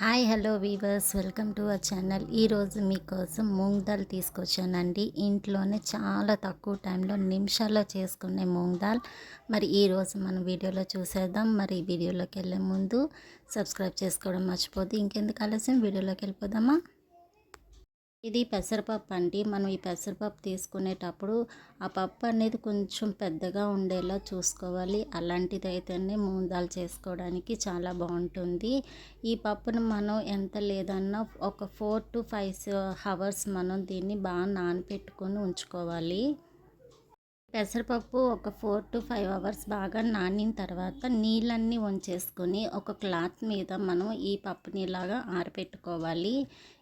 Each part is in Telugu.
Hi hello viewers. Welcome to our channel. ఈరోజు మీకోసం మూంగ్ దాల్ తీసుకొచ్చానండి. ఇంట్లోనే చాలా తక్కువ టైంలో నిమిషాల్లో చేసుకునే మూంగ్ దాల్. మరి ఈరోజు మనం వీడియోలో చూసేద్దాం. మరి వీడియోలోకి వెళ్ళే ముందు సబ్స్క్రైబ్ చేసుకోవడం మర్చిపోద్దు ఇంకెందుకు ఆలస్యం? వీడియోలోకి వెళ్ళిపోదామా? ఇది పెసరపప్పు అండి. మనం ఈ పెసరపప్పు తీసుకునేటప్పుడు ఆ పప్పు అనేది కొంచెం పెద్దగా ఉండేలా చూసుకోవాలి. అలాంటిది అయితేనే మూందాలు చేసుకోవడానికి చాలా బాగుంటుంది. ఈ పప్పును మనం ఎంత లేదన్నా ఒక ఫోర్ టు ఫైవ్ హవర్స్ మనం దీన్ని బాగా నానపెట్టుకొని ఉంచుకోవాలి. పెసరపప్పు ఒక ఫోర్ టు ఫైవ్ అవర్స్ బాగా నానిన తర్వాత నీళ్ళన్నీ వంచేసుకొని ఒక క్లాత్ మీద మనం ఈ పప్పుని ఇలాగా ఆరపెట్టుకోవాలి.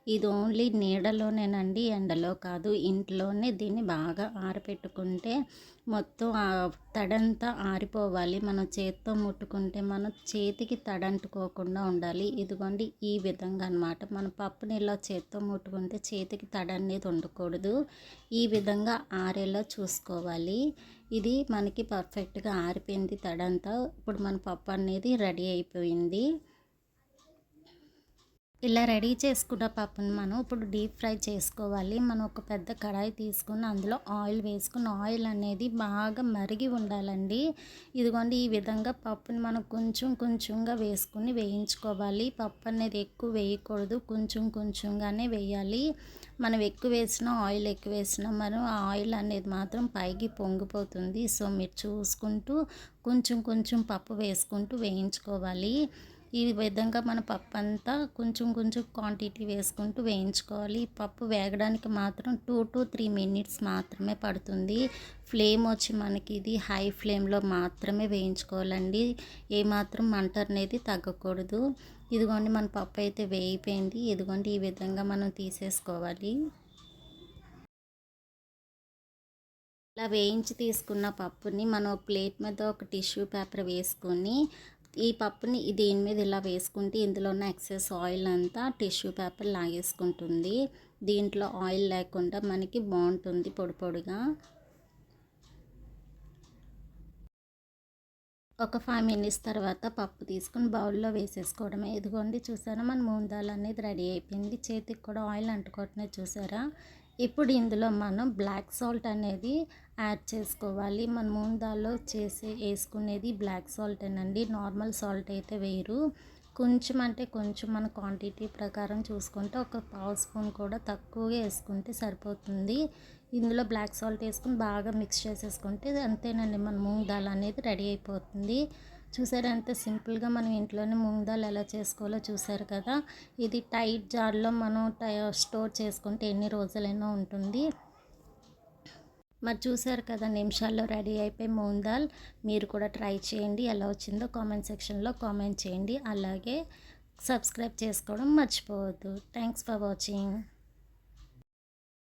ఇది ఓన్లీ నీడలోనేనండి ఎండలో కాదు. ఇంట్లోనే దీన్ని బాగా ఆరపెట్టుకుంటే మొత్తం తడంతా ఆరిపోవాలి. మనం చేత్తో ముట్టుకుంటే మనం చేతికి తడంటుకోకుండా ఉండాలి. ఇదిగోండి ఈ విధంగా అనమాట మన పప్పు నీళ్ళ చేత్తో ముట్టుకుంటే చేతికి తడ అనేది ఉండకూడదు. ఈ విధంగా ఆరేలా చూసుకోవాలి. ఇది మనకి పర్ఫెక్ట్గా ఆరిపోయింది తడంతా. ఇప్పుడు మన పప్పు అనేది రెడీ అయిపోయింది. ఇలా రెడీ చేసుకున్న పప్పును మనం ఇప్పుడు డీప్ ఫ్రై చేసుకోవాలి. మనం ఒక పెద్ద కడాయి తీసుకుని అందులో ఆయిల్ వేసుకుని ఆయిల్ అనేది బాగా మరిగి ఉండాలండి. ఇదిగోండి ఈ విధంగా పప్పుని మనం కొంచెం కొంచెంగా వేసుకుని వేయించుకోవాలి. పప్పు అనేది ఎక్కువ వేయకూడదు. కొంచెం కొంచెంగానే వేయాలి. మనం ఎక్కువ వేసినా ఆయిల్ ఎక్కువ వేసినా మనం ఆయిల్ అనేది మాత్రం పైకి పొంగిపోతుంది. సో మీరు చూసుకుంటూ కొంచెం కొంచెం పప్పు వేసుకుంటూ వేయించుకోవాలి. ఈ విధంగా మన పప్పు అంతా కొంచెం కొంచెం క్వాంటిటీ వేసుకుంటూ వేయించుకోవాలి. పప్పు వేగడానికి మాత్రం టూ టు త్రీ మినిట్స్ మాత్రమే పడుతుంది. ఫ్లేమ్ వచ్చి మనకి ఇది హై ఫ్లేమ్లో మాత్రమే వేయించుకోవాలండి. ఏమాత్రం మంట అనేది తగ్గకూడదు. ఇదిగోండి మన పప్పు అయితే వేయిపోయింది ఇదిగోండి ఈ విధంగా మనం తీసేసుకోవాలి. ఇలా వేయించి తీసుకున్న పప్పుని మనం ప్లేట్ మీద ఒక టిష్యూ పేపర్ వేసుకొని ఈ పప్పుని దీని మీద ఇలా వేసుకుంటే ఇందులో ఉన్న ఎక్సెస్ ఆయిల్ అంతా టిష్యూ పేపర్ లాగేసుకుంటుంది. దీంట్లో ఆయిల్ లేకుండా మనకి బాగుంటుంది పొడి పొడిగా. ఒక ఫైవ్ మినిట్స్ తర్వాత పప్పు తీసుకుని బౌల్లో వేసేసుకోవడమే. ఇదిగోండి చూసారా మన మూందాలు అనేది రెడీ అయిపోయింది. చేతికి కూడా ఆయిల్ అంటుకోవటమే చూసారా? ఇప్పుడు ఇందులో మనం బ్లాక్ సాల్ట్ అనేది యాడ్ చేసుకోవాలి. మన మూందాల్లో చేసి వేసుకునేది బ్లాక్ సాల్ట్ అండి నార్మల్ సాల్ట్ అయితే వేయరు. కొంచెం అంటే కొంచెం మన క్వాంటిటీ ప్రకారం చూసుకుంటే ఒక పావు స్పూన్ కూడా తక్కువగా వేసుకుంటే సరిపోతుంది. ఇందులో బ్లాక్ సాల్ట్ వేసుకుని బాగా మిక్స్ చేసేసుకుంటే అంతేనండి మన మూంగ్ దాల్ అనేది రెడీ అయిపోతుంది. చూసారు ఎంత సింపుల్గా మనం ఇంట్లోనే ముందాలు ఎలా చేసుకోవాలో చూసారు కదా? ఇది టైట్ జార్లో మనం స్టోర్ చేసుకుంటే ఎన్ని రోజులైనా ఉంటుంది. మరి చూసారు కదా నిమిషాల్లో రెడీ అయిపోయి మూంగ్ దాల్ మీరు కూడా ట్రై చేయండి. ఎలా వచ్చిందో కామెంట్ సెక్షన్లో కామెంట్ చేయండి. అలాగే సబ్స్క్రైబ్ చేసుకోవడం మర్చిపోవద్దు. Thanks for watching.